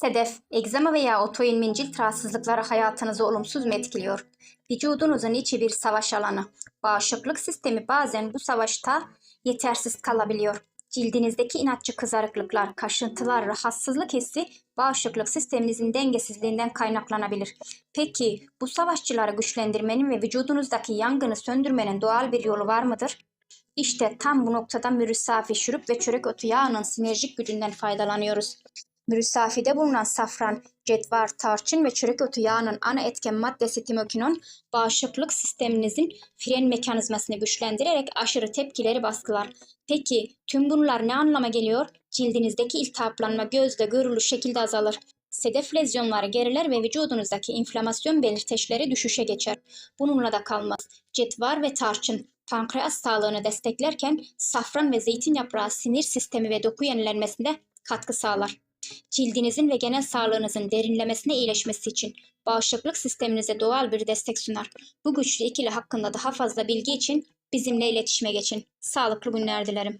Sedef, egzama veya otoimmün cilt rahatsızlıkları hayatınızı olumsuz mu etkiliyor? Vücudunuzun içi bir savaş alanı. Bağışıklık sistemi bazen bu savaşta yetersiz kalabiliyor. Cildinizdeki inatçı kızarıklıklar, kaşıntılar, rahatsızlık hissi bağışıklık sisteminizin dengesizliğinden kaynaklanabilir. Peki bu savaşçıları güçlendirmenin ve vücudunuzdaki yangını söndürmenin doğal bir yolu var mıdır? İşte tam bu noktada mürüsafi şurup ve çörek otu yağının sinerjik gücünden faydalanıyoruz. Mürüsafide bulunan safran, cetvar, tarçın ve çörek otu yağının ana etken maddesi timokinon, bağışıklık sisteminizin fren mekanizmasını güçlendirerek aşırı tepkileri baskılar. Peki tüm bunlar ne anlama geliyor? Cildinizdeki iltihaplanma gözle görülür şekilde azalır. Sedef lezyonları geriler ve vücudunuzdaki inflamasyon belirteçleri düşüşe geçer. Bununla da kalmaz. Cetvar ve tarçın pankreas sağlığını desteklerken safran ve zeytin yaprağı sinir sistemi ve doku yenilenmesinde katkı sağlar. Cildinizin ve genel sağlığınızın derinlemesine iyileşmesi için bağışıklık sisteminize doğal bir destek sunar. Bu güçlü ikili hakkında daha fazla bilgi için bizimle iletişime geçin. Sağlıklı günler dilerim.